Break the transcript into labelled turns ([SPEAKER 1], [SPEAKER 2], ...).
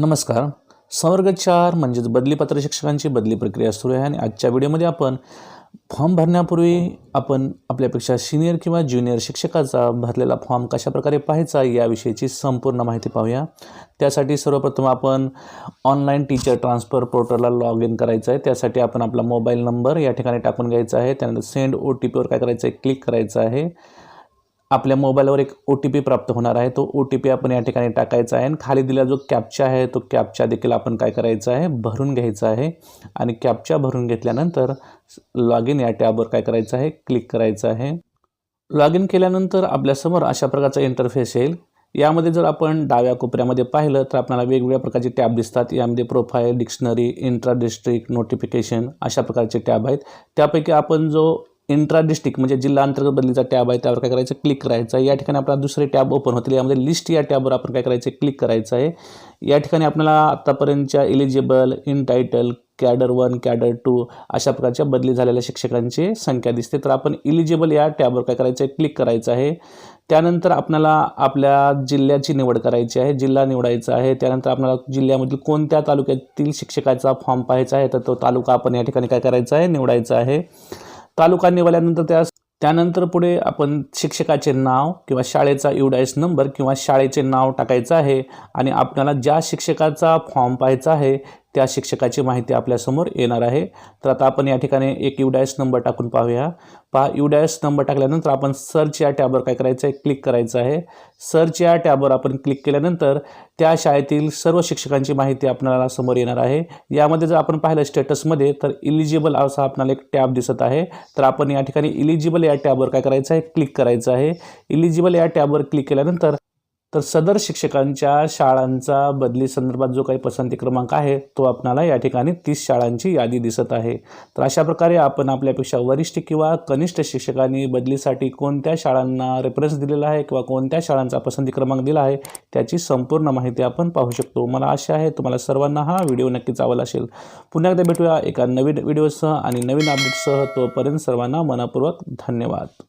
[SPEAKER 1] नमस्कार. संवर्ग चार म्हणजेच बदलीपत्र शिक्षकांची बदली प्रक्रिया सुरू आहे आणि आजच्या व्हिडिओमध्ये आपण फॉर्म भरण्यापूर्वी आपण आपल्यापेक्षा सिनियर किंवा ज्युनियर शिक्षकाचा भरलेला फॉर्म कशाप्रकारे पाहायचा याविषयीची संपूर्ण माहिती पाहूया. त्यासाठी सर्वप्रथम आपण ऑनलाईन टीचर ट्रान्सफर पोर्टलला लॉग इन करायचं आहे. त्यासाठी आपण आपला मोबाईल नंबर या ठिकाणी टाकून घ्यायचा आहे. त्यानंतर सेंड ओ टी पीवर काय करायचं आहे? क्लिक करायचं आहे. आपल्या मोबाईलवर एक ओ टी पी प्राप्त होणार आहे. तो ओ टी पी आपण या ठिकाणी टाकायचा आहे आणि खाली दिला जो कॅपचा आहे तो कॅपचा देखील आपण काय करायचं आहे? भरून घ्यायचा आहे. आणि कॅपचा भरून घेतल्यानंतर लॉग इन या टॅबवर काय करायचं आहे? क्लिक करायचं आहे. लॉग इन केल्यानंतर आपल्यासमोर अशा प्रकारचा इंटरफेस येईल. यामध्ये जर आपण डाव्या कोपऱ्यामध्ये पाहिलं तर आपल्याला वेगवेगळ्या प्रकारचे टॅब दिसतात. यामध्ये profile dictionary intra district notification अशा प्रकारचे टॅब आहेत. त्यापैकी आपण जो इंट्रा डिस्ट्रिक्ट म्हणजे जिल्हा अंतर्गत बदलीचा टॅब आहे त्यावर काय करायचं? क्लिक करायचं आहे. या ठिकाणी आपल्याला दुसरे टॅब ओपन होतील. यामध्ये लिस्ट या टॅबवर आपण काय करायचं? क्लिक करायचं आहे. या ठिकाणी आपल्याला आत्तापर्यंतच्या eligible in title cadre one cadre two अशा प्रकारच्या बदली झालेल्या शिक्षकांची संख्या दिसते. तर आपण इलिजिबल या टॅबवर काय करायचं आहे? क्लिक करायचं आहे. त्यानंतर आपल्याला आपल्या जिल्ह्याची निवड करायची आहे. जिल्हा निवडायचा आहे. त्यानंतर आपल्याला जिल्ह्यामधील कोणत्या तालुक्यातील शिक्षकाचा फॉर्म पाहायचा आहे? तर तो तालुका आपण या ठिकाणी काय करायचा आहे? निवडायचा आहे. तालुका निवडल्यानंतर त्या त्यानंतर पुढे आपण शिक्षकाचे नाव किंवा शाळेचा युडायस नंबर किंवा शाळेचे नाव टाकायचं आहे आणि आपल्याला ज्या शिक्षकाचा फॉर्म पाहायचा आहे त्या शिक्षकाची माहिती आपल्यासमोर येणार आहे. तर आता आपण या ठिकाणी एक युडायस नंबर टाकून पाहूया. पहा युडायस नंबर टाकल्यानंतर आपण सर्च या टॅबवर काय करायचं आहे? क्लिक करायचं आहे. सर्च या टॅबवर आपण क्लिक केल्यानंतर त्या शाळेतील सर्व शिक्षकांची माहिती आपल्याला समोर येणार आहे. यामध्ये जर आपण पाहिलं स्टेटसमध्ये तर इलिजिबल असा आपल्याला एक टॅब दिसत आहे. तर आपण या ठिकाणी इलिजिबल या टॅबवर काय करायचं आहे? क्लिक करायचं आहे. इलिजिबल या टॅबवर क्लिक केल्यानंतर तर सदर शिक्षकांच्या शाळांचा बदली संदर्भात जो काही पसंती क्रमांक आहे तो आपणाला या ठिकाणी तीस शाळांची यादी दिसत आहे. तर अशा प्रकारे आपण आपल्यापेक्षा वरिष्ठ किंवा कनिष्ठ शिक्षकांनी बदलीसाठी कोणत्या शाळांना रेफरन्स दिलेला आहे किंवा कोणत्या शाळांचा पसंती क्रमांक दिला आहे त्याची संपूर्ण माहिती आपण पाहू शकतो. मला आशा आहे तुम्हाला सर्वांना हा व्हिडिओ नक्कीच आवडला असेल. पुन्हा एकदा भेटूया एका नवीन व्हिडिओसह आणि नवीन अपडेटसह तोपर्यंत सर्वांना मनापूर्वक धन्यवाद.